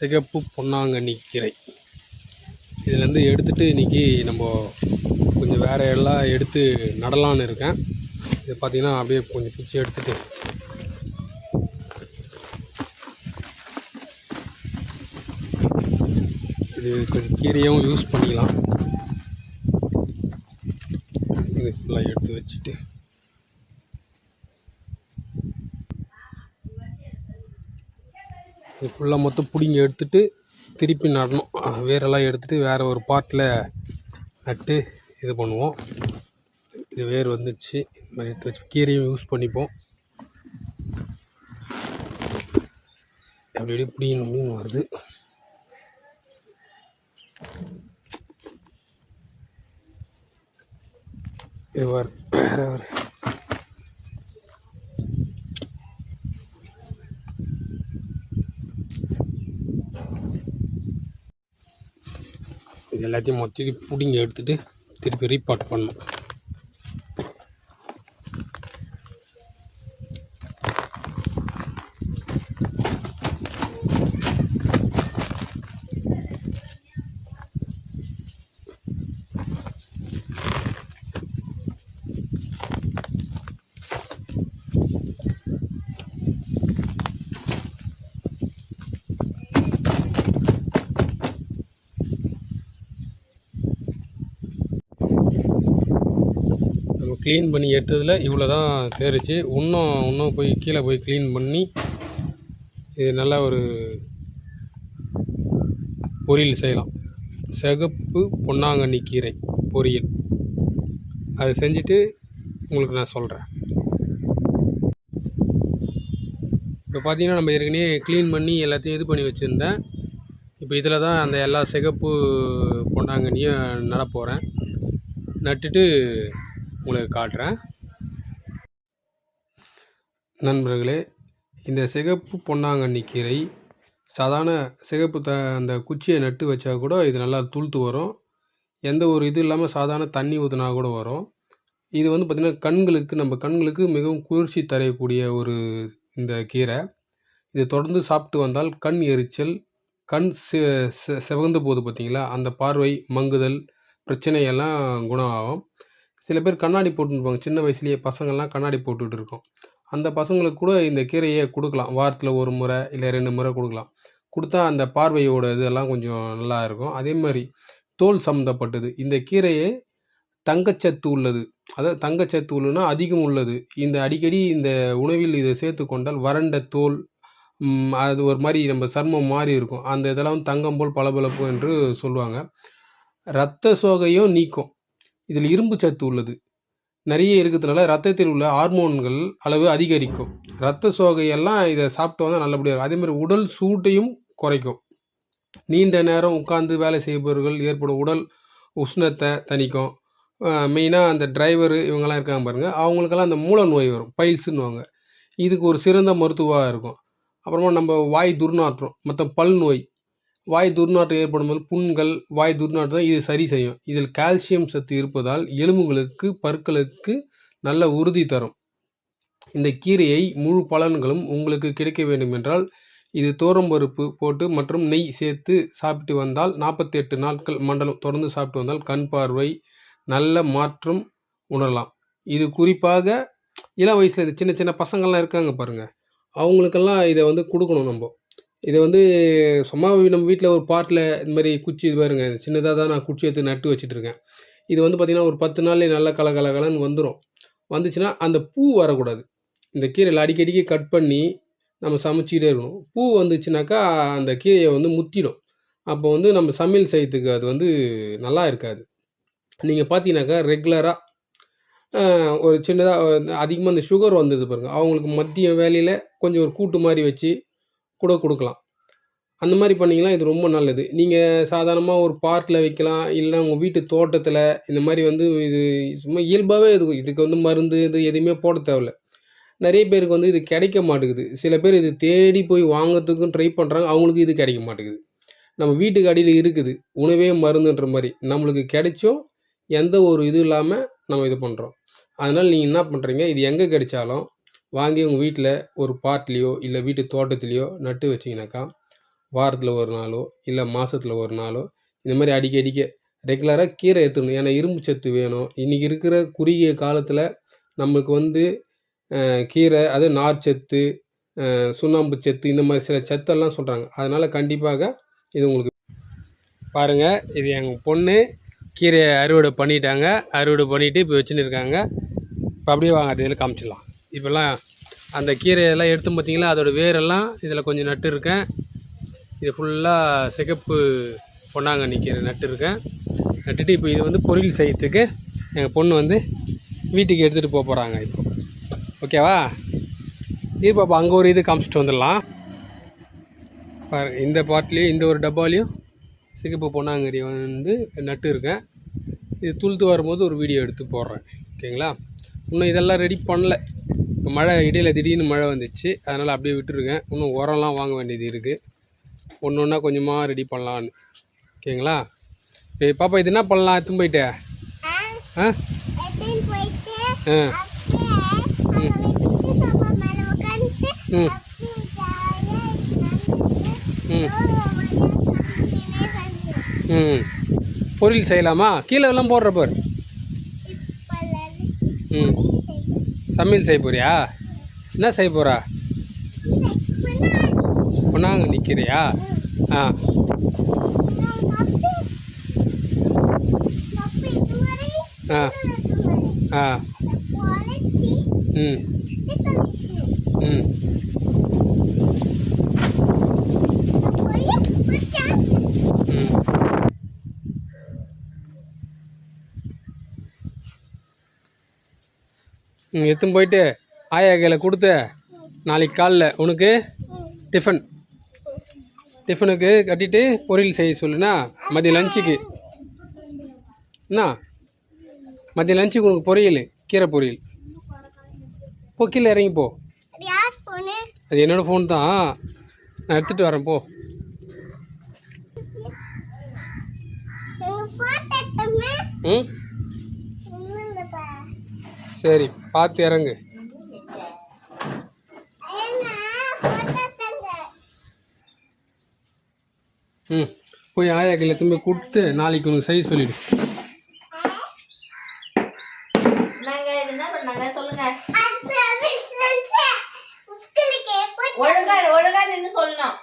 சிகப்பு பொன்னாங்கண்ணி கீரை இதுலேருந்து எடுத்துகிட்டு இன்றைக்கி நம்ம கொஞ்சம் வேறு எல்லாம் எடுத்து நடலான்னு இருக்கேன். இது பார்த்திங்கன்னா அப்படியே கொஞ்சம் பிச்சு எடுத்துகிட்டு இது கொஞ்சம் கீரையாகவும் யூஸ் பண்ணிக்கலாம். இது ஃபுல்லாக எடுத்து வச்சுட்டு. இது ஃபுல்லாக மொத்தம் பிடிங்கி எடுத்துட்டு திருப்பி நடணும். வேரெல்லாம் எடுத்துட்டு வேறு ஒரு பாட்டில் நட்டு இது பண்ணுவோம். இது வேர் வந்துடுச்சு. எடுத்து வச்சு கீரையும் யூஸ் பண்ணிப்போம். அப்படி அப்படியே பிடிங்கணும் மீன் வருது. இது வேறு வேறு எல்லாத்தையும் மொத்தத்தையும் பிடிங்கி எடுத்துட்டு திருப்பி ரீபாட் பண்ணணும். க்ளீன் பண்ணி எடுத்ததில் இவ்வளோ தான் தேறிச்சு. இன்னும் இன்னும் போய் கீழே போய் க்ளீன் பண்ணி இது நல்லா ஒரு பொரியல் செய்யலாம். சிகப்பு பொன்னாங்கண்ணி கீரை பொரியல். அதை செஞ்சுட்டு உங்களுக்கு நான் சொல்கிறேன் இப்போ பார்த்தீங்கன்னா நம்ம ஏற்கனவே க்ளீன் பண்ணி எல்லாத்தையும் இது பண்ணி வச்சுருந்தேன். இப்போ இதில் தான் அந்த எல்லா சிகப்பு பொன்னாங்கண்ணியும் நட போகிறேன் நட்டுட்டு உங்களுக்கு காட்டுறேன். நண்பர்களே இந்த சிகப்பு பொன்னாங்கண்ணி கீரை சாதாரண சிகப்பு த அந்த குச்சியை நட்டு வச்சா கூட இது நல்லா துளுத்து வரும். எந்த ஒரு இது இல்லாமல் சாதாரண தண்ணி ஊற்றினா கூட வரும். இது வந்து பார்த்திங்கன்னா கண்களுக்கு நம்ம கண்களுக்கு மிகவும் குளிர்ச்சி தரக்கூடிய ஒரு இந்த கீரை. இது தொடர்ந்து சாப்பிட்டு வந்தால் கண் எரிச்சல் கண் செவந்த போது பார்த்திங்களா போகுது பார்த்தீங்களா அந்த பார்வை மங்குதல் பிரச்சனையெல்லாம் குணம் ஆகும் சில பேர் கண்ணாடி போட்டுருப்பாங்க. சின்ன வயசுலேயே பசங்கள்லாம் கண்ணாடி போட்டுட்டு இருக்கோம் அந்த பசங்களுக்கு கூட இந்த கீரையை கொடுக்கலாம். வாரத்தில் ஒரு முறை இல்லை ரெண்டு முறை கொடுக்கலாம். கொடுத்தா அந்த பார்வையோட இதெல்லாம் கொஞ்சம் நல்லா இருக்கும். அதே மாதிரி தோல் சம்மந்தப்பட்டது இந்த கீரையே தங்கச்சத்து உள்ளது. அதாவது தங்கச்சத்து உள்ளுனா அதிகம் உள்ளது. இந்த அடிக்கடி இந்த உணவில் இதை சேர்த்து கொண்டால் வறண்ட தோல் அது ஒரு மாதிரி நம்ம சர்மம் மாறி இருக்கும். அந்த இதெல்லாம் வந்து தங்கம் போல் பளபளப்பு என்று சொல்லுவாங்க. இரத்த சோகையும் நீக்கும். இதில் இரும்பு சத்து உள்ளது. நிறைய இருக்கிறதுனால ரத்தத்தில் உள்ள ஹார்மோன்கள் அளவு அதிகரிக்கும். ரத்த சோகையெல்லாம் இதை சாப்பிட்டு வந்தால் நல்லபடியாக இருக்கும். அதே மாதிரி உடல் சூட்டையும் குறைக்கும். நீண்ட நேரம் உட்கார்ந்து வேலை செய்பவர்கள் ஏற்படும் உடல் உஷ்ணத்தை தணிக்கும். மெயினாக அந்த டிரைவரு இவங்கெல்லாம் இருக்காங்க பாருங்கள் அவங்களுக்கெல்லாம் அந்த மூல நோய் வரும். பைல்ஸுன்னுவாங்க. இதுக்கு ஒரு சிறந்த மருத்துவமாக இருக்கும். அப்புறமா நம்ம வாய் துர்நாற்றம் மற்ற பல் நோய் வாய் துர்நாற்றம் ஏற்படும் போது புண்கள் வாய் துர்நாற்றம் இது சரி செய்யும். இதில் கால்சியம் சத்து இருப்பதால் எலும்புகளுக்கு பற்களுக்கு நல்ல உறுதி தரும். இந்த கீரையை முழு பலன்களும் உங்களுக்கு கிடைக்க வேண்டும் என்றால் இது பருப்பு போட்டு மற்றும் நெய் சேர்த்து சாப்பிட்டு வந்தால் நாற்பத்தி எட்டு நாட்கள் மண்டலம் தொடர்ந்து சாப்பிட்டு வந்தால் கண் பார்வை நல்ல மாற்றம் உணரலாம். இது குறிப்பாக இளம் வயசில் இந்த சின்ன சின்ன பசங்கள்லாம் இருக்காங்க பாருங்கள் அவங்களுக்கெல்லாம் இதை வந்து கொடுக்கணும் நம்ம. இதை வந்து சும்மா நம்ம வீட்டில் ஒரு பாட்டில் இந்த மாதிரி குச்சி இது பாருங்க சின்னதாக தான் நான் குச்சி எடுத்து நட்டு வச்சுட்ருக்கேன். இது வந்து பார்த்திங்கன்னா ஒரு பத்து நாள்லேயே நல்லா கல கலகலன்னு வந்துடும் வந்துச்சுன்னா அந்த பூ வரக்கூடாது. இந்த கீரையில் அடிக்கடிக்கு கட் பண்ணி நம்ம சமைச்சிக்கிட்டே இருக்கணும். பூ வந்துச்சுனாக்கா அந்த கீரையை வந்து முத்திடும். அப்போ வந்து நம்ம சமையல் செய்யறதுக்கு அது வந்து நல்லா இருக்காது. நீங்கள் பார்த்தீங்கன்னாக்கா ரெகுலராக ஒரு சின்னதாக அதிகமாக இந்த சுகர் வந்தது பாருங்கள் அவங்களுக்கு மதியம் வேலையில் கொஞ்சம் ஒரு கூட்டு மாதிரி வச்சு கூட கொடுக்கலாம். அந்த மாதிரி பண்ணிங்கன்னா இது ரொம்ப நல்லது. நீங்கள் சாதாரணமாக ஒரு பார்க்கில் வைக்கலாம் இல்லைன்னா உங்கள் வீட்டு தோட்டத்தில் இந்த மாதிரி வந்து இது சும்மா இயல்பாகவே இது இதுக்கு வந்து மருந்து இது எதுவுமே போட தேவையில்ல. நிறைய பேருக்கு வந்து இது கிடைக்க மாட்டேங்குது. சில பேர் இது தேடி போய் வாங்கிறதுக்கும் ட்ரை பண்ணுறாங்க அவங்களுக்கு இது கிடைக்க மாட்டேங்குது. நம்ம வீட்டுக்கு அடியில் இருக்குது உணவே மருந்துன்ற மாதிரி. நம்மளுக்கு கிடைச்சும் எந்த ஒரு இது இல்லாமல் நம்ம இது பண்ணுறோம் அதனால் நீங்கள் என்ன பண்ணுறீங்க இது எங்கே கிடைச்சாலும் வாங்கி உங்கள் வீட்டில் ஒரு பாட்லேயோ இல்லை வீட்டு தோட்டத்துலேயோ நட்டு வச்சிங்கனாக்கா வாரத்தில் ஒரு நாளோ இல்லை மாதத்தில் ஒரு நாளோ இந்த மாதிரி அடிக்க அடிக்க ரெகுலராக கீரை எடுத்துக்கணும். ஏன்னா இரும்பு சத்து வேணும். இன்றைக்கி இருக்கிற குறுகிய காலத்தில் நம்மளுக்கு வந்து கீரை அது நார்ச்சத்து சுண்ணாம்பு சத்து இந்த மாதிரி சில சத்தெல்லாம் சொல்கிறாங்க அதனால் கண்டிப்பாக இது உங்களுக்கு பாருங்கள் இது எங்கள் பொண்ணு கீரையை அறுவடை பண்ணிட்டாங்க. அறுவடை பண்ணிவிட்டு இப்போ வச்சுன்னு இருக்காங்க. இப்போ அப்படியே வாங்க இதில் காமிச்சிடலாம். இப்போல்லாம் அந்த கீரையெல்லாம் எடுத்து பார்த்தீங்களா? அதோடய வேரெல்லாம் இதில் கொஞ்சம் நட்டு இருக்கேன். இது ஃபுல்லாக சிகப்பு பொன்னாங்கண்ணி கீரை நட்டு இருக்கேன். நட்டுட்டு இப்போ இது வந்து பொரியல் செய்யறதுக்கு எங்கள் பொண்ணு வந்து வீட்டுக்கு எடுத்துகிட்டு போக போகிறாங்க இப்போ. ஓகேவா? இது பாப்பா அங்கே ஒரு இது காமிச்சிட்டு வந்துடலாம். பாரு இந்த பாட்லேயும் இந்த ஒரு டப்பாலையும் சிகப்பு பொன்னாங்கறி வந்து நட்டு இருக்கேன். இது துளுத்து வரும்போது ஒரு வீடியோ எடுத்து போடுறேன். ஓகேங்களா? இன்னும் இதெல்லாம் ரெடி பண்ணல. இப்போ மழை இடையில் திடீர்னு மழை வந்துச்சு அதனால் அப்படியே விட்டுருக்கேன். இன்னும் உரம்லாம் வாங்க வேண்டியது இருக்குது ஒன்று ஒன்றா கொஞ்சமாக ரெடி பண்ணலான்னு ஓகேங்களா? இப்போ பாப்பா இது என்ன பண்ணலாம்? எடுத்துன்னு போயிட்டு. ஆ? ஆ. ம். ம். ம். பொரியல் செய்யலாமா? கீழே எல்லாம் போடுற பாரு. ம். சமையல் செய்ய போறியா? என்ன செய்ய போகிறா பொன்னாங்க நிற்கிறியா ஆ. ஆ. ஆ. ம் ம். ம் ம் எடுத்துன்னு போயிட்டு ஆயா கையில் கொடுத்து நாளைக்கு காலைல உனக்கு டிஃபன் டிஃபனுக்கு கட்டிட்டு பொரியல் செய்ய சொல்லுனா மதியம் லஞ்சுக்கு என்ன மதியம் லஞ்சுக்கு உனக்கு பொரியல் கீரை பொரியல். போ கீழே இறங்கி போ. அது என்னோடய ஃபோன் தான். நான் எடுத்துகிட்டு வரேன் போ. ம்? சரி பார்த்து இறங்கு. ம் போய் ஆயா கையில் திரும்ப கொடுத்து நாளைக்கு உனக்கு செய்ய சொல்லிடு. ஒழுங்கா ஒழுங்கா நின்னு சொல்லணும்.